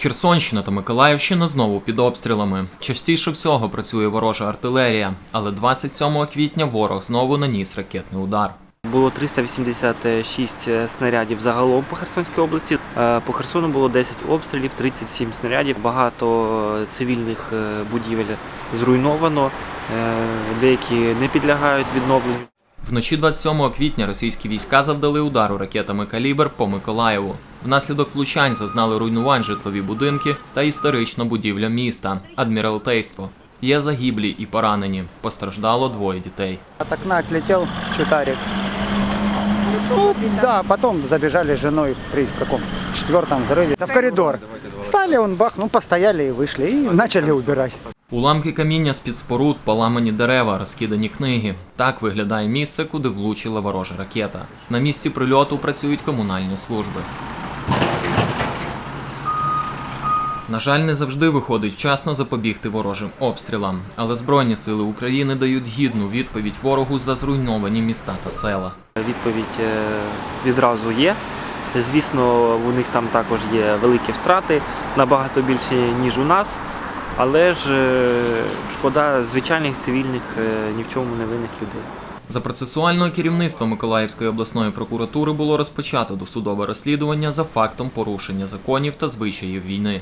Херсонщина та Миколаївщина знову під обстрілами. Частіше всього працює ворожа артилерія, але 27 квітня ворог знову наніс ракетний удар. Було 386 снарядів загалом по Херсонській області. Е, По Херсону було 10 обстрілів, 37 снарядів. Багато цивільних е, будівель зруйновано, е, деякі не підлягають відновленню. Вночі 27 квітня російські війська завдали удару ракетами калібр по Миколаєву. Внаслідок влучань зазнали руйнувань житлові будинки та історична будівля міста адміралтейство. Є загиблі і поранені. Постраждало двоє дітей. От окна отлетел чутарик. Ну, да, потом забежали с женой при каком четвертом взрыве в коридор. Стали, он бах, ну постояли и вышли, и начали убирать. Уламки каміння споруд, поламані дерева, розкидані книги. Так виглядає місце, куди влучила ворожа ракета. На місці прильоту працюють комунальні служби. На жаль, не завжди виходить вчасно запобігти ворожим обстрілам, але Збройні сили України дають гідну відповідь ворогу за зруйновані міста та села. Відповідь е, відразу є. Звісно, у них там також є великі втрати, набагато більші, ніж у нас. Але ж е, шкода звичайних цивільних, е, ні в чому не винних людей. За процесуального керівництва Миколаївської обласної прокуратури було розпочато досудове розслідування за фактом порушення законів та звичаїв війни.